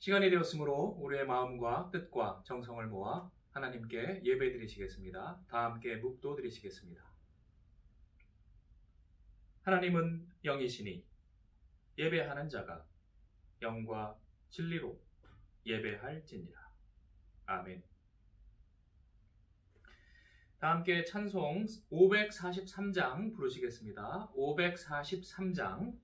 시간이 되었으므로 우리의 마음과 뜻과 정성을 모아 하나님께 예배 드리시겠습니다. 다 함께 묵도 드리시겠습니다. 하나님은 영이시니 예배하는 자가 영과 진리로 예배할지니라. 아멘. 다 함께 찬송 543장 부르시겠습니다. 543장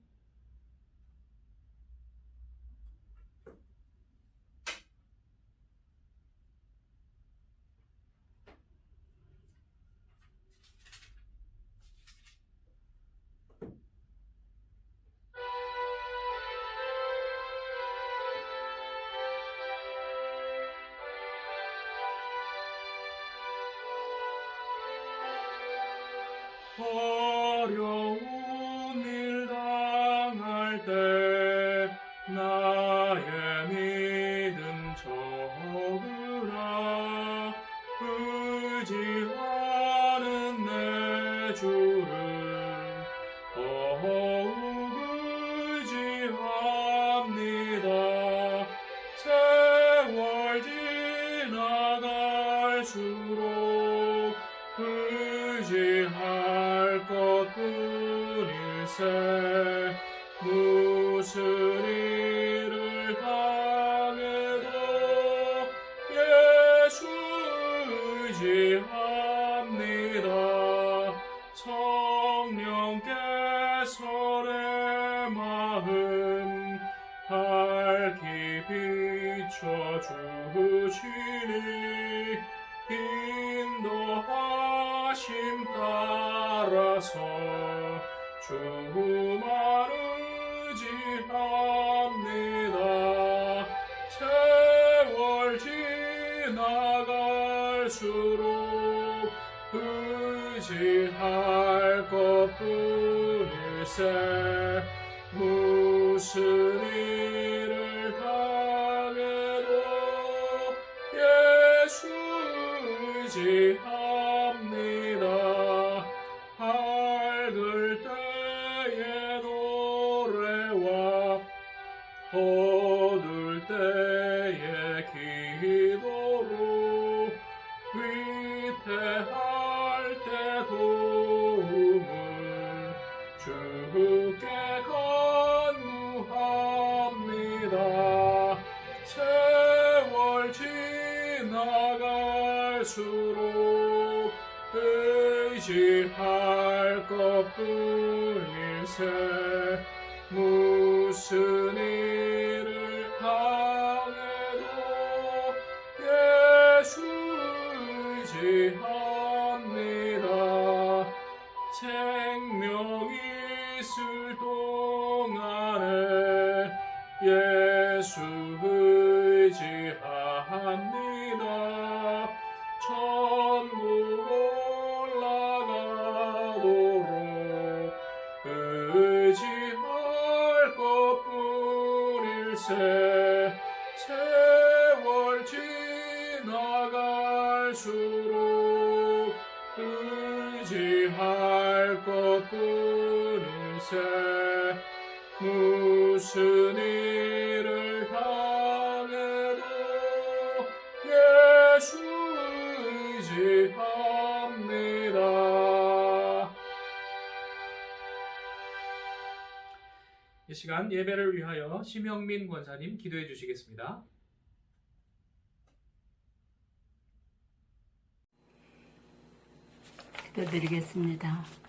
어려운 일 당할 때 나의 의지합니다. 성령께서 내 마음 밝히 비춰주시니 인도하심 따라서 주만 의지합니다 의지할 것뿐일세 무슨 일 것뿐일세. 무슨 것뿐일세 무슨 일을 당해도 예수 의지합니다 이 시간 예배를 위하여 심영민 권사님 기도해 주시겠습니다. 기도드리겠습니다.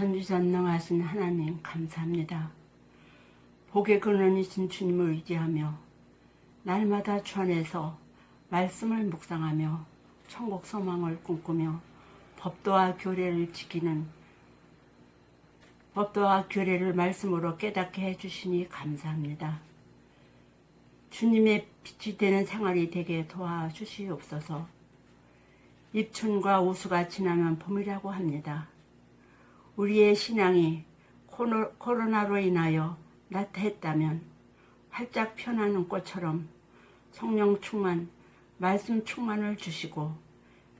전지전능하신 하나님 감사합니다. 복의 근원이신 주님을 의지하며 날마다 주 안에서 말씀을 묵상하며 천국 소망을 꿈꾸며 법도와 교례를 지키는 법도와 교례를 말씀으로 깨닫게 해주시니 감사합니다. 주님의 빛이 되는 생활이 되게 도와주시옵소서. 입춘과 우수가 지나면 봄이라고 합니다. 우리의 신앙이 코로- 코로나로 인하여 나태했다면 활짝 펴나는 꽃처럼 성령 충만, 말씀 충만을 주시고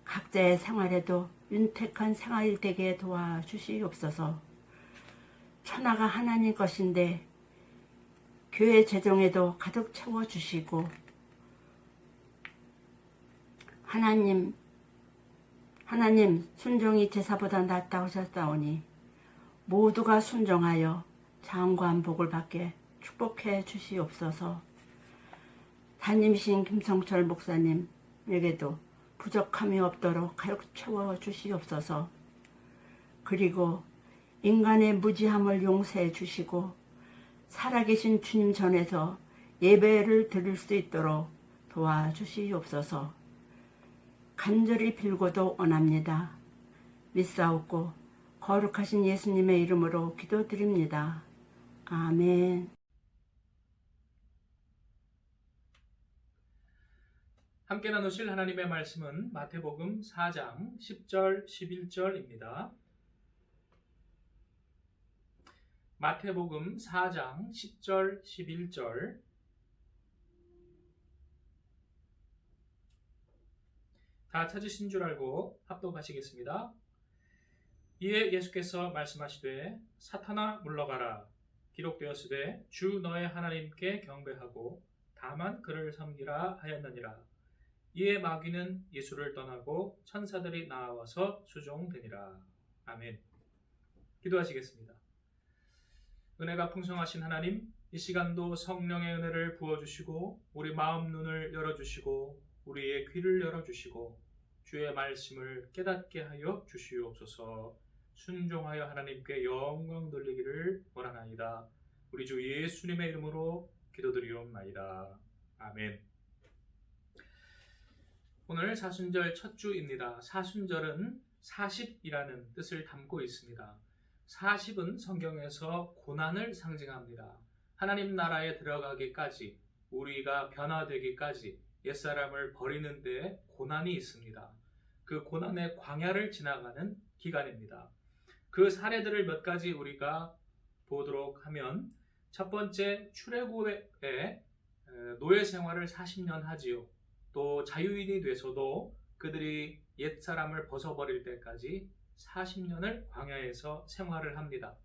각자의 생활에도 윤택한 생활이 되게 도와주시옵소서. 천하가 하나님 것인데 교회 재정에도 가득 채워주시고 하나님 하나님 순종이 제사보다 낫다고 하셨사오니 모두가 순종하여 장관 복을 받게 축복해 주시옵소서 담임이신 김성철 목사님에게도 부족함이 없도록 가득 채워 주시옵소서 그리고 인간의 무지함을 용서해 주시고 살아계신 주님 전에서 예배를 드릴 수 있도록 도와주시옵소서. 간절히 빌고도 원합니다. 믿사옵고 거룩하신 예수님의 이름으로 기도드립니다. 아멘. 함께 나누실 하나님의 말씀은 마태복음 4장 10절 11절입니다. 마태복음 4장 10절 11절 다 찾으신 줄 알고 합독하시겠습니다. 이에 예수께서 말씀하시되 사탄아 물러가라. 기록되었으되 주 너의 하나님께 경배하고 다만 그를 섬기라 하였느니라. 이에 마귀는 예수를 떠나고 천사들이 나와서 수종되니라. 아멘. 기도하시겠습니다. 은혜가 풍성하신 하나님, 이 시간도 성령의 은혜를 부어주시고, 우리 마음 눈을 열어주시고, 우리의 귀를 열어주시고, 주의 말씀을 깨닫게 하여 주시옵소서, 순종하여 하나님께 영광 돌리기를 원하나이다. 우리 주 예수님의 이름으로 기도드리옵나이다. 아멘. 오늘 사순절 첫 주입니다. 사순절은 40이라는 뜻을 담고 있습니다. 40은 성경에서 고난을 상징합니다. 하나님 나라에 들어가기까지 우리가 변화되기까지 옛사람을 버리는데 고난이 있습니다. 그 고난의 광야를 지나가는 기간입니다. 그 사례들을 몇 가지 우리가 보도록 하면 첫 번째 출애굽의 노예 생활을 40년 하지요. 또 자유인이 돼서도 그들이 옛 사람을 벗어버릴 때까지 40년을 광야에서 생활을 합니다.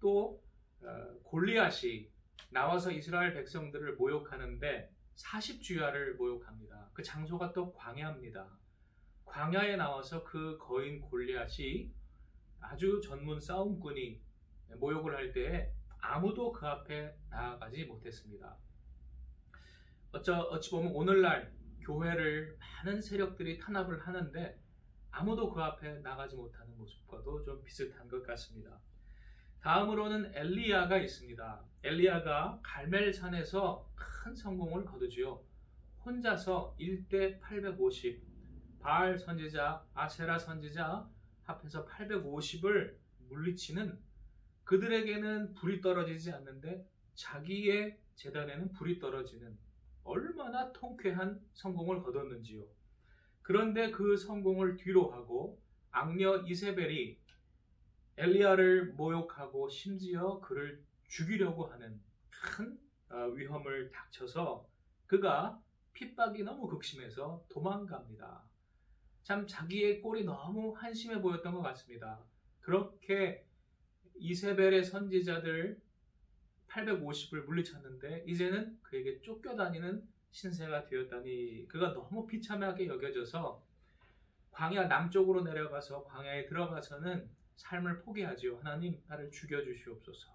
또 어, 골리앗이 나와서 이스라엘 백성들을 모욕하는데 40주야를 모욕합니다. 그 장소가 또 광야입니다. 광야에 나와서 그 거인 골리앗이 아주 전문 싸움꾼이 모욕을 할 때에 아무도 그 앞에 나아가지 못했습니다. 어쩌, 어찌 보면 오늘날 교회를 많은 세력들이 탄압을 하는데 아무도 그 앞에 나가지 못하는 모습과도 좀 비슷한 것 같습니다. 다음으로는 엘리야가 있습니다. 엘리야가 갈멜산에서 큰 성공을 거두지요. 혼자서 1대 850, 바알 선지자, 아세라 선지자 합해서 850을 물리치는 그들에게는 불이 떨어지지 않는데 자기의 재단에는 불이 떨어지는 얼마나 통쾌한 성공을 거뒀는지요. 그런데 그 성공을 뒤로하고 악녀 이세벨이 엘리야를 모욕하고 심지어 그를 죽이려고 하는 큰 어, 위험을 닥쳐서 그가 핍박이 너무 극심해서 도망갑니다. 참 자기의 꼴이 너무 한심해 보였던 것 같습니다. 그렇게 이세벨의 선지자들 850을 물리쳤는데 이제는 그에게 쫓겨다니는 신세가 되었다니 그가 너무 비참하게 여겨져서 광야 남쪽으로 내려가서 광야에 들어가서는 삶을 포기하지요. 하나님 나를 죽여주시옵소서.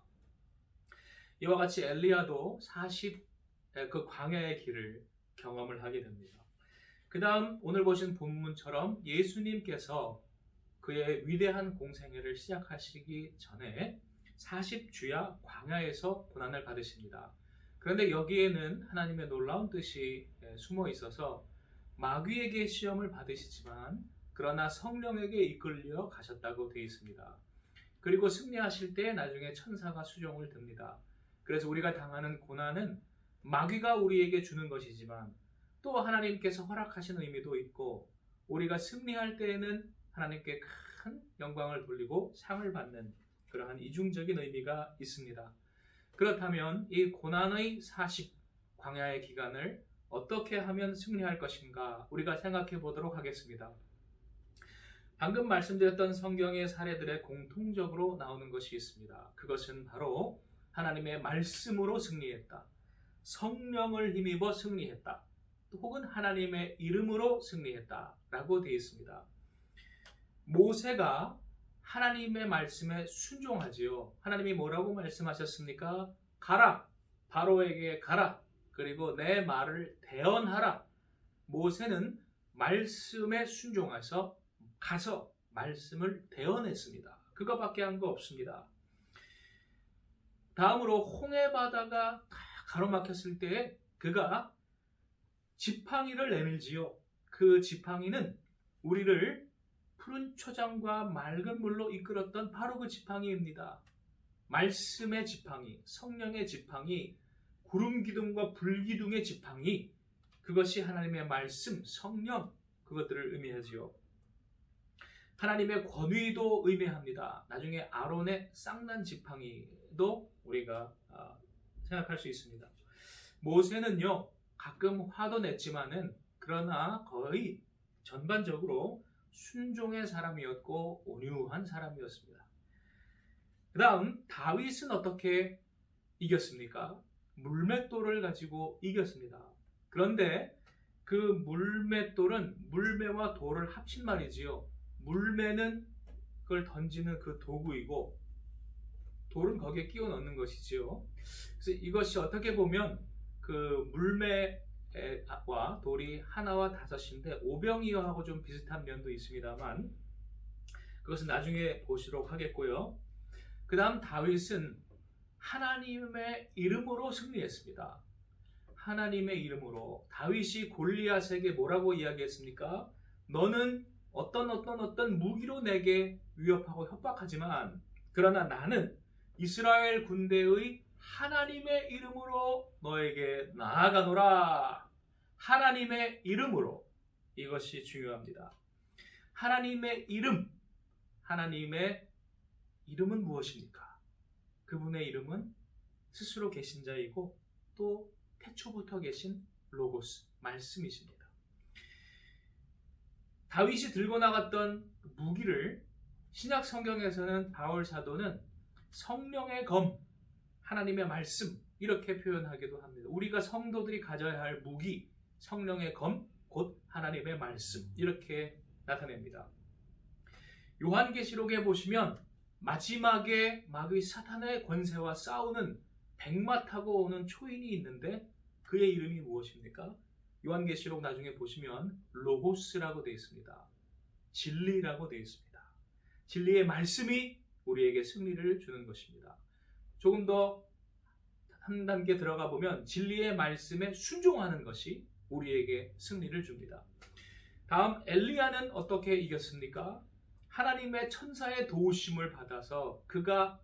이와 같이 엘리야도 40그 광야의 길을 경험을 하게 됩니다. 그 다음 오늘 보신 본문처럼 예수님께서 그의 위대한 공생애를 시작하시기 전에 40주야 광야에서 고난을 받으십니다. 그런데 여기에는 하나님의 놀라운 뜻이 숨어 있어서 마귀에게 시험을 받으시지만 그러나 성령에게 이끌려 가셨다고 되어 있습니다. 그리고 승리하실 때 나중에 천사가 수종을 듭니다. 그래서 우리가 당하는 고난은 마귀가 우리에게 주는 것이지만 또 하나님께서 허락하신 의미도 있고 우리가 승리할 때에는 하나님께 큰 영광을 돌리고 상을 받는 그러한 이중적인 의미가 있습니다. 그렇다면 이 고난의 40 광야의 기간을 어떻게 하면 승리할 것인가 우리가 생각해 보도록 하겠습니다. 방금 말씀드렸던 성경의 사례들에 공통적으로 나오는 것이 있습니다. 그것은 바로 하나님의 말씀으로 승리했다. 성령을 힘입어 승리했다. 또 혹은 하나님의 이름으로 승리했다라고 되어 있습니다. 모세가 하나님의 말씀에 순종하지요. 하나님이 뭐라고 말씀하셨습니까? 가라. 바로에게 가라. 그리고 내 말을 대언하라. 모세는 말씀에 순종해서 가서 말씀을 대언했습니다. 그거밖에 한 거 없습니다. 다음으로 홍해 바다가 다 가로막혔을 때에 그가 지팡이를 내밀지요. 그 지팡이는 우리를 푸른 초장과 맑은 물로 이끌었던 바로 그 지팡이입니다. 말씀의 지팡이, 성령의 지팡이, 구름 기둥과 불 기둥의 지팡이, 그것이 하나님의 말씀, 성령, 그것들을 의미하지요. 하나님의 권위도 의미합니다. 나중에 아론의 쌍난 지팡이도 우리가 아, 생각할 수 있습니다. 모세는요, 가끔 화도 냈지만은, 그러나 거의 전반적으로 순종의 사람이었고, 온유한 사람이었습니다. 그 다음, 다윗은 어떻게 이겼습니까? 물맷돌을 가지고 이겼습니다. 그런데 그 물맷돌은 물매와 돌을 합친 말이지요. 물매는 그걸 던지는 그 도구이고 돌은 거기에 끼워 넣는 것이지요. 그래서 이것이 어떻게 보면 그 물매와 돌이 하나와 다섯인데 오병이어하고 좀 비슷한 면도 있습니다만 그것은 나중에 보시도록 하겠고요. 그 다음 다윗은 하나님의 이름으로 승리했습니다. 하나님의 이름으로 다윗이 골리앗에게 뭐라고 이야기했습니까? 너는 어떤 어떤 어떤 무기로 내게 위협하고 협박하지만 그러나 나는 이스라엘 군대의 하나님의 이름으로 너에게 나아가노라. 하나님의 이름으로 이것이 중요합니다. 하나님의 이름, 하나님의 이름은 무엇입니까? 그분의 이름은 스스로 계신 자이고 또 태초부터 계신 로고스, 말씀이십니다. 다윗이 들고 나갔던 무기를 신약 성경에서는 바울 사도는 성령의 검, 하나님의 말씀 이렇게 표현하기도 합니다. 우리가 성도들이 가져야 할 무기, 성령의 검, 곧 하나님의 말씀 이렇게 나타냅니다. 요한계시록에 보시면 마지막에 마귀 사탄의 권세와 싸우는 백마 타고 오는 초인이 있는데 그의 이름이 무엇입니까? 요한계시록 나중에 보시면 로고스라고 되어 있습니다. 진리라고 되어 있습니다. 진리의 말씀이 우리에게 승리를 주는 것입니다. 조금 더 한 단계 들어가 보면 진리의 말씀에 순종하는 것이 우리에게 승리를 줍니다. 다음 엘리야는 어떻게 이겼습니까? 하나님의 천사의 도우심을 받아서 그가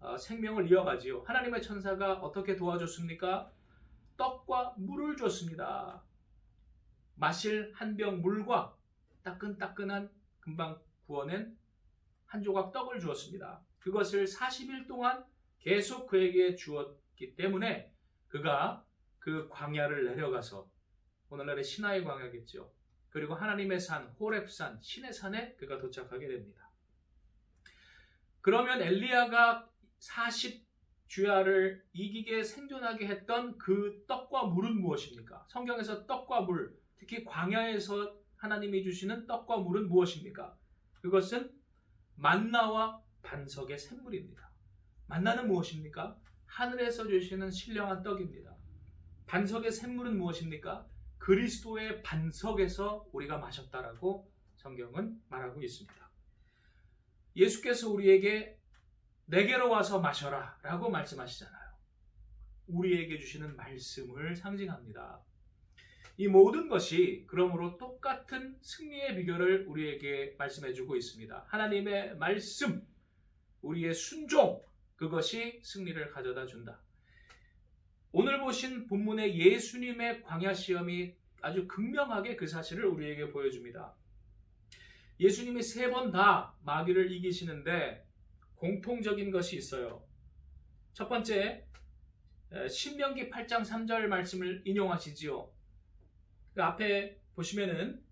어, 생명을 이어가지요. 하나님의 천사가 어떻게 도와줬습니까? 떡과 물을 줬습니다. 마실 한 병 물과 따끈따끈한 금방 구워낸 한 조각 떡을 주었습니다. 그것을 40일 동안 계속 그에게 주었기 때문에 그가 그 광야를 내려가서 오늘날의 신하의 광야겠죠. 그리고 하나님의 산, 호렙산, 신의 산에 그가 도착하게 됩니다. 그러면 엘리야가 40 주야를 이기게 생존하게 했던 그 떡과 물은 무엇입니까? 성경에서 떡과 물, 특히 광야에서 하나님이 주시는 떡과 물은 무엇입니까? 그것은 만나와 반석의 샘물입니다. 만나는 무엇입니까? 하늘에서 주시는 신령한 떡입니다. 반석의 샘물은 무엇입니까? 그리스도의 반석에서 우리가 마셨다라고 성경은 말하고 있습니다. 예수께서 우리에게 내게로 와서 마셔라 라고 말씀하시잖아요. 우리에게 주시는 말씀을 상징합니다. 이 모든 것이 그러므로 똑같은 승리의 비결을 우리에게 말씀해 주고 있습니다. 하나님의 말씀, 우리의 순종, 그것이 승리를 가져다 준다. 오늘 보신 본문의 예수님의 광야 시험이 아주 극명하게 그 사실을 우리에게 보여줍니다. 예수님이 세 번 다 마귀를 이기시는데 공통적인 것이 있어요. 첫 번째, 신명기 8장 3절 말씀을 인용하시지요. 그 앞에 보시면은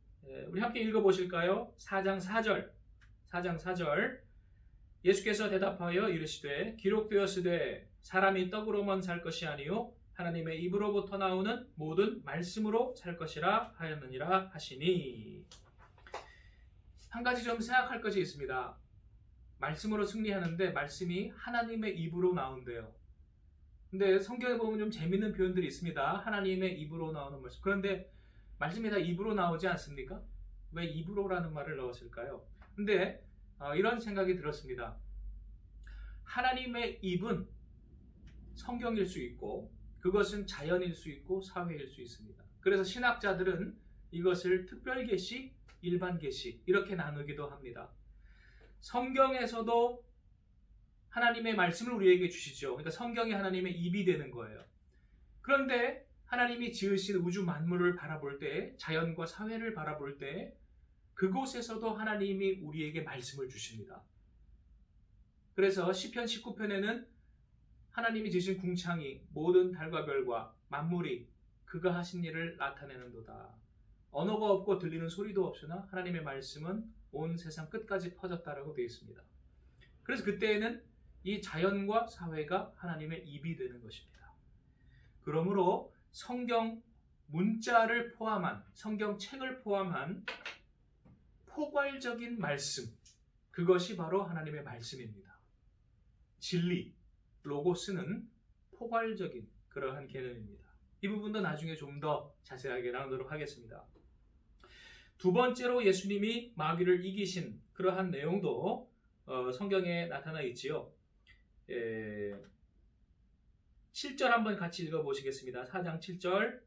우리 함께 읽어 보실까요? 4장 4절. 4장 4절. 예수께서 대답하여 이르시되 기록되었으되 사람이 떡으로만 살 것이 아니요 하나님의 입으로부터 나오는 모든 말씀으로 살 것이라 하였느니라 하시니 한 가지 좀 생각할 것이 있습니다. 말씀으로 승리하는데 말씀이 하나님의 입으로 나온대요. 근데 성경에 보면 좀 재밌는 표현들이 있습니다. 하나님의 입으로 나오는 말씀. 그런데 말씀이 다 입으로 나오지 않습니까? 왜 입으로라는 말을 넣었을까요? 근데 어, 이런 생각이 들었습니다. 하나님의 입은 성경일 수 있고 그것은 자연일 수 있고 사회일 수 있습니다. 그래서 신학자들은 이것을 특별 계시, 일반 계시 이렇게 나누기도 합니다. 성경에서도 하나님의 말씀을 우리에게 주시죠. 그러니까 성경이 하나님의 입이 되는 거예요. 그런데 하나님이 지으신 우주 만물을 바라볼 때, 자연과 사회를 바라볼 때, 그곳에서도 하나님이 우리에게 말씀을 주십니다. 그래서 시편 19편에는 하나님이 지으신 궁창이 모든 달과 별과 만물이 그가 하신 일을 나타내는도다. 언어가 없고 들리는 소리도 없으나 하나님의 말씀은 온 세상 끝까지 퍼졌다라고 되어 있습니다. 그래서 그때에는 이 자연과 사회가 하나님의 입이 되는 것입니다. 그러므로 성경 문자를 포함한 성경 책을 포함한 포괄적인 말씀 그것이 바로 하나님의 말씀입니다. 진리 로고스는 포괄적인 그러한 개념입니다. 이 부분도 나중에 좀 더 자세하게 나누도록 하겠습니다. 두 번째로 예수님이 마귀를 이기신 그러한 내용도 어, 성경에 나타나 있지요. 예, 7절 한번 같이 읽어보시겠습니다. 4장 7절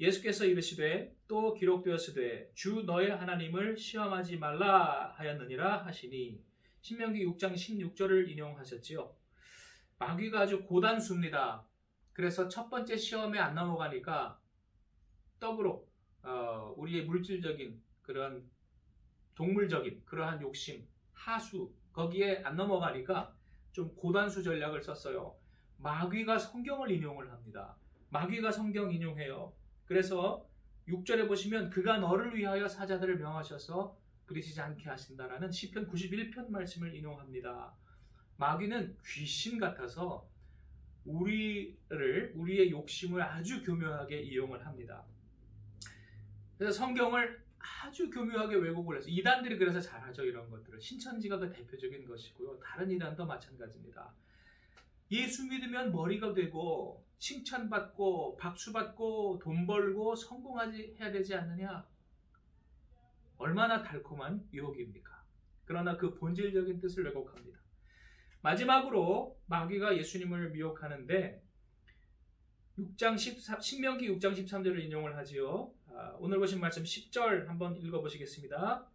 예수께서 이르시되 또 기록되었으되 주 너의 하나님을 시험하지 말라 하였느니라 하시니 신명기 6장 16절을 인용하셨지요. 마귀가 아주 고단수입니다. 그래서 첫 번째 시험에 안 넘어가니까 떡으로 어, 우리의 물질적인 그런 동물적인 그러한 욕심, 하수 거기에 안 넘어가니까 좀 고단수 전략을 썼어요. 마귀가 성경을 인용을 합니다. 마귀가 성경 인용해요. 그래서 6절에 보시면 그가 너를 위하여 사자들을 명하셔서 부딪히지 않게 하신다라는 시편 91편 말씀을 인용합니다. 마귀는 귀신 같아서 우리를 우리의 욕심을 아주 교묘하게 이용을 합니다. 그래서 성경을 아주 교묘하게 왜곡을 해서 이단들이 그래서 잘하죠 이런 것들을 신천지가 그 대표적인 것이고요 다른 이단도 마찬가지입니다. 예수 믿으면 머리가 되고 칭찬받고 박수받고 돈 벌고 성공하지 해야 되지 않느냐? 얼마나 달콤한 유혹입니까? 그러나 그 본질적인 뜻을 왜곡합니다. 마지막으로 마귀가 예수님을 미혹하는데 6장 14, 신명기 6장 13절을 인용을 하지요. 아, 오늘 보신 말씀 10절 한번 읽어보시겠습니다.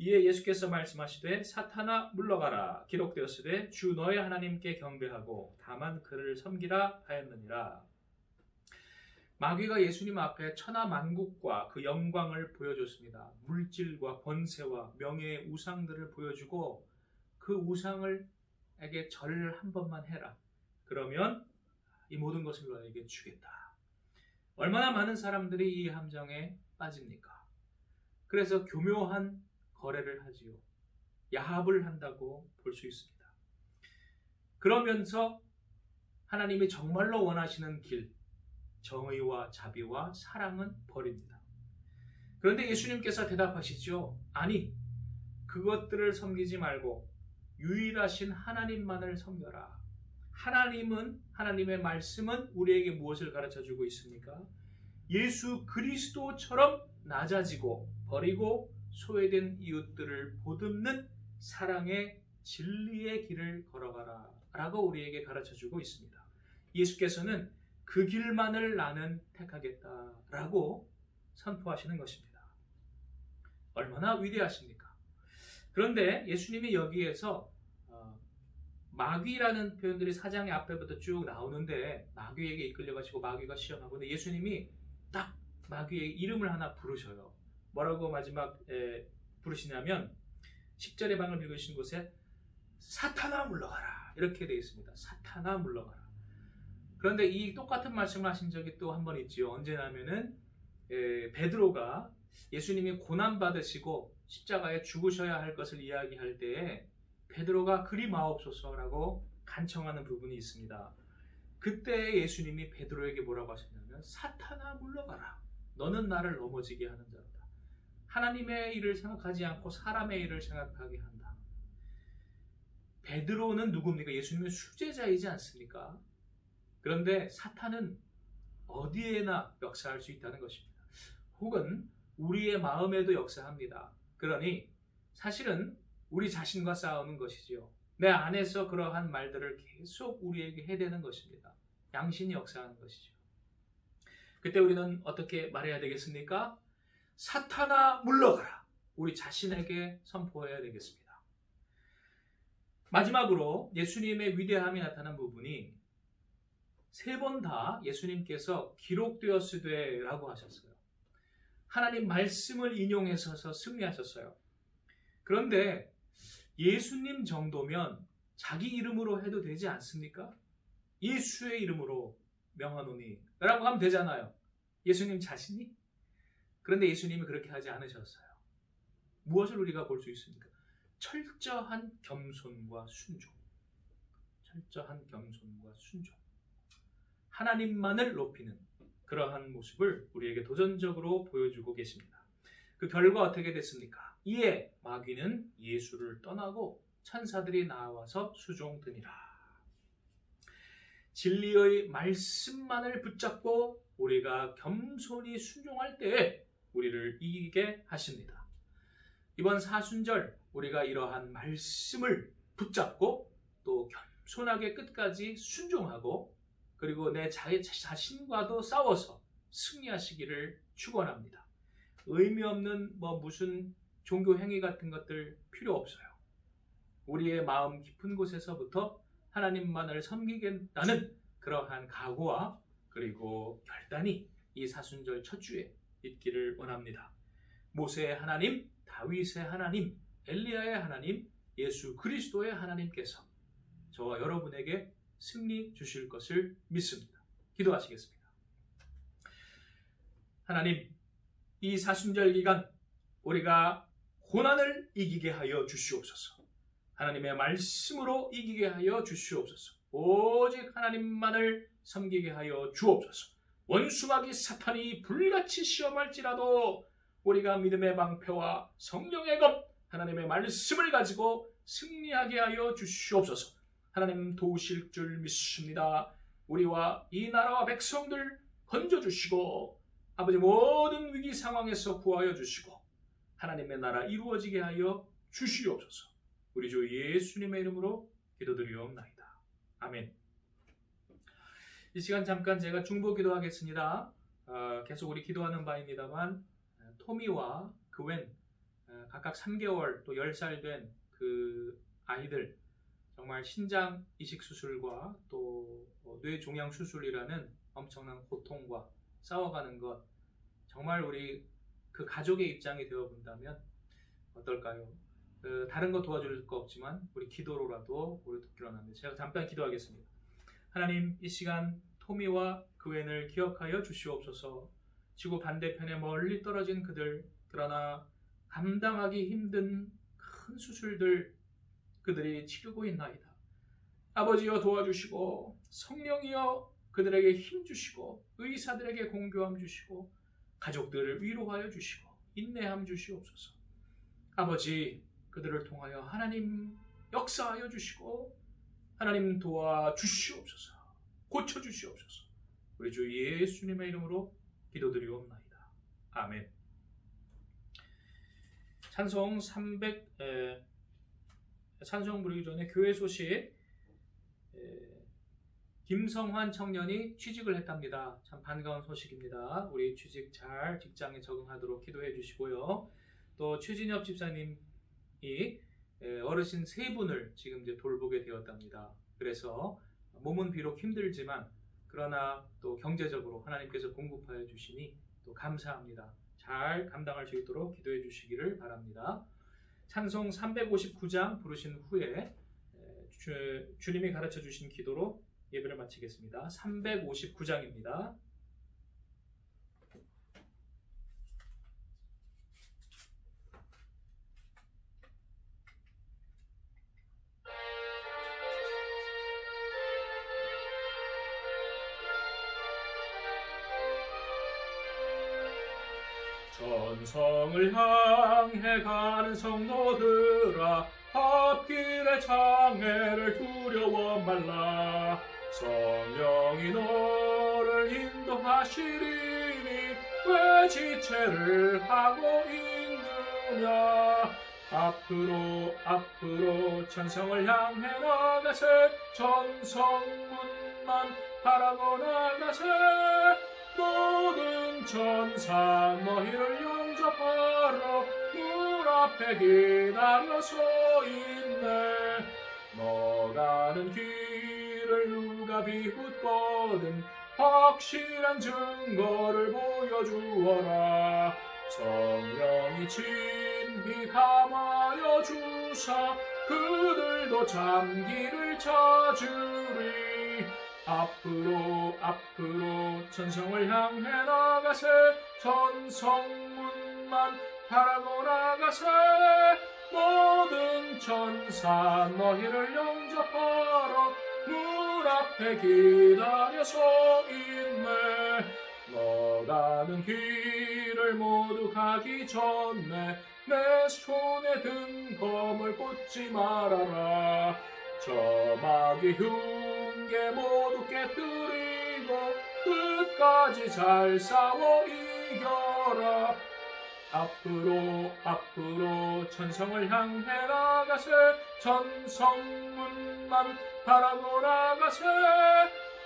이에 예수께서 말씀하시되 사탄아 물러가라 기록되었으되 주 너의 하나님께 경배하고 다만 그를 섬기라 하였느니라. 마귀가 예수님 앞에 천하 만국과 그 영광을 보여줬습니다. 물질과 권세와 명예의 우상들을 보여주고 그 우상을 에게 절한 번만 해라. 그러면 이 모든 것을 너에게 주겠다. 얼마나 많은 사람들이 이 함정에 빠집니까? 그래서 교묘한 거래를 하지요. 야합을 한다고 볼 수 있습니다. 그러면서 하나님이 정말로 원하시는 길, 정의와 자비와 사랑은 버립니다. 그런데 예수님께서 대답하시죠. 아니, 그것들을 섬기지 말고 유일하신 하나님만을 섬겨라. 하나님은 하나님의 말씀은 우리에게 무엇을 가르쳐 주고 있습니까? 예수 그리스도처럼 낮아지고 버리고 소외된 이웃들을 보듬는 사랑의 진리의 길을 걸어가라 라고 우리에게 가르쳐 주고 있습니다. 예수께서는 그 길만을 나는 택하겠다 라고 선포하시는 것입니다. 얼마나 위대하십니까? 그런데 예수님이 여기에서 어, 마귀라는 표현들이 사장의 앞에부터 쭉 나오는데 마귀에게 이끌려가지고 마귀가 시험하고 근데 예수님이 딱 마귀의 이름을 하나 부르셔요. 뭐라고 마지막 에 부르시냐면 10절의 방을 읽으신 곳에 사탄아 물러가라 이렇게 되어 있습니다. 사탄아 물러가라. 그런데 이 똑같은 말씀을 하신 적이 또 한 번 있지요. 언제냐면은 베드로가 예수님이 고난 받으시고 십자가에 죽으셔야 할 것을 이야기할 때에 베드로가 그리 마옵소서라고 간청하는 부분이 있습니다. 그때 예수님이 베드로에게 뭐라고 하셨냐면 사탄아 물러가라. 너는 나를 넘어지게 하는 자로다. 하나님의 일을 생각하지 않고 사람의 일을 생각하게 한다. 베드로는 누굽니까? 예수님의 수제자이지 않습니까? 그런데 사탄은 어디에나 역사할 수 있다는 것입니다. 혹은 우리의 마음에도 역사합니다. 그러니 사실은 우리 자신과 싸우는 것이지요. 내 안에서 그러한 말들을 계속 우리에게 해대는 것입니다. 양신이 역사하는 것이죠. 그때 우리는 어떻게 말해야 되겠습니까? 사탄아 물러가라. 우리 자신에게 선포해야 되겠습니다. 마지막으로 예수님의 위대함이 나타난 부분이 세 번 다 예수님께서 기록되었으되라고 하셨어요. 하나님 말씀을 인용해서 승리하셨어요. 그런데 예수님 정도면 자기 이름으로 해도 되지 않습니까? 예수의 이름으로 명하노니 라고 하면 되잖아요. 예수님 자신이? 그런데 예수님이 그렇게 하지 않으셨어요. 무엇을 우리가 볼 수 있습니까? 철저한 겸손과 순종. 철저한 겸손과 순종. 하나님만을 높이는 그러한 모습을 우리에게 도전적으로 보여주고 계십니다. 그 결과 어떻게 됐습니까? 이에 마귀는 예수를 떠나고 천사들이 나와서 수종드니라. 진리의 말씀만을 붙잡고 우리가 겸손히 순종할 때에 우리를 이기게 하십니다. 이번 사순절 우리가 이러한 말씀을 붙잡고 또 겸손하게 끝까지 순종하고 그리고 내 자신과도 싸워서 승리하시기를 축원합니다. 의미 없는 뭐 무슨 종교 행위 같은 것들 필요 없어요. 우리의 마음 깊은 곳에서부터 하나님만을 섬기겠다는 그러한 각오와 그리고 결단이 이 사순절 첫 주에 있기를 원합니다. 모세의 하나님, 다윗의 하나님, 엘리야의 하나님, 예수 그리스도의 하나님께서 저와 여러분에게 승리 주실 것을 믿습니다. 기도하시겠습니다. 하나님, 이 사순절 기간 우리가 고난을 이기게 하여 주시옵소서. 하나님의 말씀으로 이기게 하여 주시옵소서. 오직 하나님만을 섬기게 하여 주옵소서. 원수마귀 사탄이 불같이 시험할지라도 우리가 믿음의 방패와 성령의 검 하나님의 말씀을 가지고 승리하게 하여 주시옵소서. 하나님 도우실 줄 믿습니다. 우리와 이 나라와 백성들 건져 주시고 아버지 모든 위기 상황에서 구하여 주시고 하나님의 나라 이루어지게 하여 주시옵소서. 우리 주 예수님의 이름으로 기도드리옵나이다. 아멘. 이 시간 잠깐 제가 중보 기도하겠습니다. 어, 계속 우리 기도하는 바입니다만 토미와 그웬 어, 각각 3개월 또 10살 된 그 아이들 정말 신장 이식 수술과 또뇌 어, 종양 수술이라는 엄청난 고통과 싸워가는 것 정말 우리 그 가족의 입장이 되어 본다면 어떨까요? 그 다른 거 도와줄 거 없지만 우리 기도로라도 우리 돕기로 합니다. 제가 잠깐 기도하겠습니다. 하나님 이 시간 토미와 그웬을 기억하여 주시옵소서. 지구 반대편에 멀리 떨어진 그들 그러나 감당하기 힘든 큰 수술들 그들이 치르고 있나이다. 아버지여 도와주시고 성령이여 그들에게 힘 주시고 의사들에게 공교함 주시고 가족들을 위로하여 주시고 인내함 주시옵소서. 아버지 그들을 통하여 하나님 역사하여 주시고 하나님 도와 주시옵소서. 고쳐 주시옵소서. 우리 주 예수님의 이름으로 기도드리옵나이다. 아멘. 찬송 300 에, 찬송 부르기 전에 교회 소식 에, 김성환 청년이 취직을 했답니다. 참 반가운 소식입니다. 우리 취직 잘 직장에 적응하도록 기도해 주시고요. 또 최진엽 집사님이 어르신 세 분을 지금 이제 돌보게 되었답니다. 그래서 몸은 비록 힘들지만 그러나 또 경제적으로 하나님께서 공급하여 주시니 또 감사합니다. 잘 감당할 수 있도록 기도해 주시기를 바랍니다. 찬송 359장 부르신 후에 주, 주님이 가르쳐 주신 기도로 예배를 마치겠습니다. 359장입니다. 천성을 향해 가는 성도들아 앞길의 장애를 두려워 말라. 성령이 너를 인도하시리니 왜 지체를 하고 있느냐? 앞으로 앞으로 천성을 향해 나가세. 천성문만 바라고 나가세 모든 천사 너희를 영접하러 문 앞에 기다려 서 있네. 너 가는 길을 누가 비웃거든 확실한 증거를 보여주어라. 성령이 친히 감하여 주사 그들도 잠기를 찾으리 앞으로 앞으로 천성을 향해 나가세. 천성문만 바라고 나가세. 모든 천사 너희를 영접하러 문 앞에 기다려 서 있네. 너 가는 길을 모두 가기 전에 내 손에 든 검을 꽂지 말아라. 저 마귀 흉 계 모두 깨뜨리고 끝까지 잘 싸워 이겨라. 앞으로 앞으로 천성을 향해 나가세. 천성문만 바라고 나가세.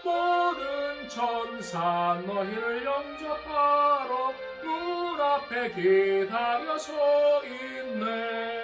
모든 천사 너희를 영접하러 문 앞에 기다려 서 있네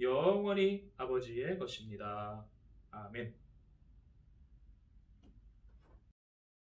영원히 아버지의 것입니다. 아멘.